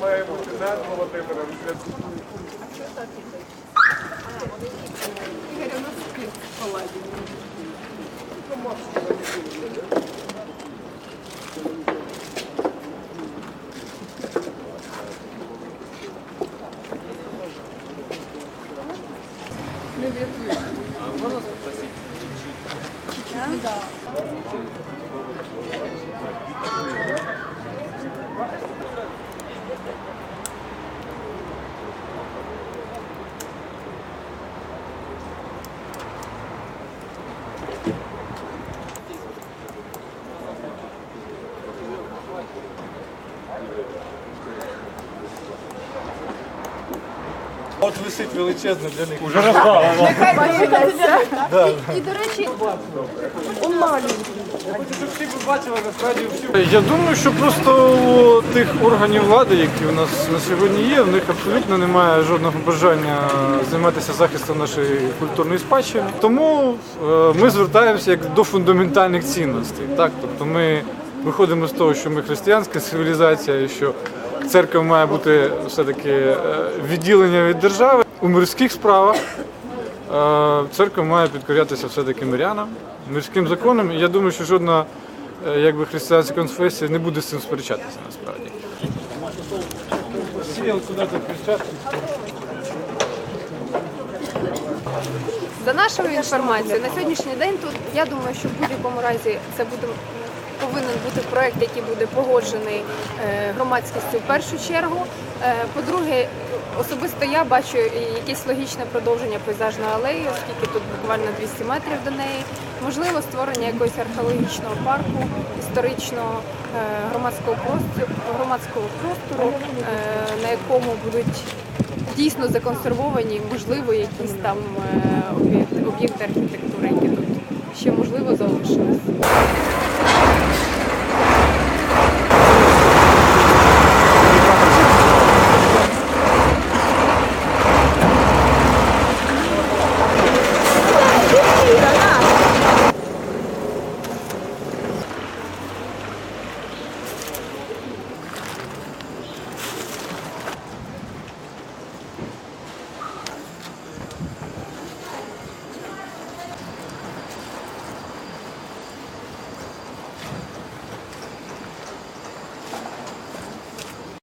має бути над Володимиром. От висить величезно для них. Уже розбрала. І, до речі, Щоб всі бачили насправді всю. Я думаю, що просто у тих органів влади, які у нас на сьогодні є, в них абсолютно немає жодного бажання займатися захистом нашої культурної спадщини. Тому е, ми звертаємося як до фундаментальних цінностей. Так, тобто ми виходимо з того, що ми християнська цивілізація, і що церква має бути все-таки е, відділення від держави у мирських справах. Е, Церква має підкорятися все-таки мирянам, мирським законам. Я думаю, що жодна е, якби, християнська конфесія не буде з цим сперечатися насправді. За нашою інформацією, на сьогоднішній день тут я думаю, що в будь-якому разі це буде повинен бути проект, який буде погоджений е, громадськістю в першу чергу. Е, По-друге, особисто я бачу якесь логічне продовження пейзажної алеї, оскільки тут буквально 200 метрів до неї. Можливо, створення якогось археологічного парку, історичного е, громадського простору, громадського простору, на якому будуть дійсно законсервовані, можливо, якісь там об'єкти архітектури, які тут ще можливо залишились.